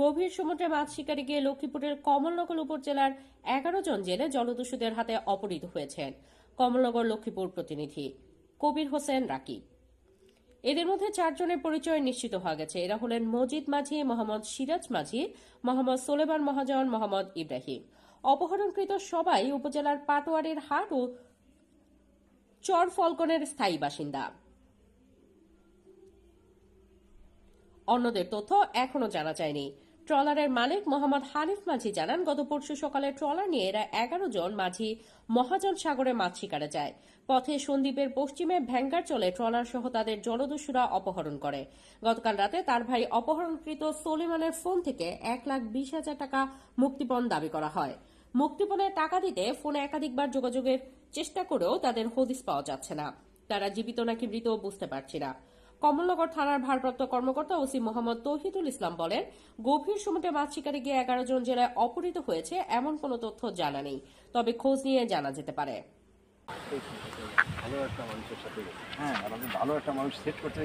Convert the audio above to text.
গভীর সমুদ্রে মাছ শিকারে গিয়ে লক্ষ্মীপুরের কমলনগর উপজেলার এগারো জন জেলে জলদস্যুদের হাতে অপহৃত হয়েছেন কমলনগর লক্ষ্মীপুর প্রতিনিধি কবির হোসেন রাকিব এদের মধ্যে চারজনের পরিচয় নিশ্চিত হওয়া গেছে। এরা হলেন মজিদ মাঝি, মোহাম্মদ সিরাজ মাঝি, মোহাম্মদ সোলেমান মহাজন, মোহাম্মদ ইব্রাহিম। অপহরণকৃত সবাই উপজেলার পাটোয়ারির হাট ও চর ফলকনের স্থায়ী বাসিন্দা। অন্যদের তথ্য এখনও জানা যায়নি। ট্রলারের মালিক মোহাম্মদ হানিফ মাঝি জানান, গত পরশু সকালে ট্রলার নিয়ে এরা এগারো জন মাঝি মহাজন সাগরে মাছ শিকারে যায়। পথে সন্দ্বীপের পশ্চিমে ভ্যাঙ্গার চলে ট্রলার সহ তাদের জলদস্যুরা অপহরণ করে। গতকাল রাতে তার ভাই অপহরণকৃত সোলেমানের ফোন থেকে এক লাখ বিশ হাজার টাকা মুক্তিপণ দাবি করা হয়। মুক্তিপণের টাকা দিতে ফোনে একাধিকবার যোগাযোগের চেষ্টা করেও তাদের হদিস পাওয়া যাচ্ছে না। তারা জীবিত নাকি মৃত বুঝতে পারছি না। কমলনগর থানার ভারপ্রাপ্ত কর্মকর্তা ওসি মোহাম্মদ তৌহিদুল ইসলাম বলেন গভীর সমুদ্রে মাছ শিকারে গিয়ে এগারো জন জেলায় অপহৃত হয়েছে এমন কোনো তথ্য জানা নেই। তবে খোঁজ নিয়ে জানা যেতে পারে। ভালো একটা মানুষের সাথে হ্যাঁ ভালো একটা মানুষ সেট করতে।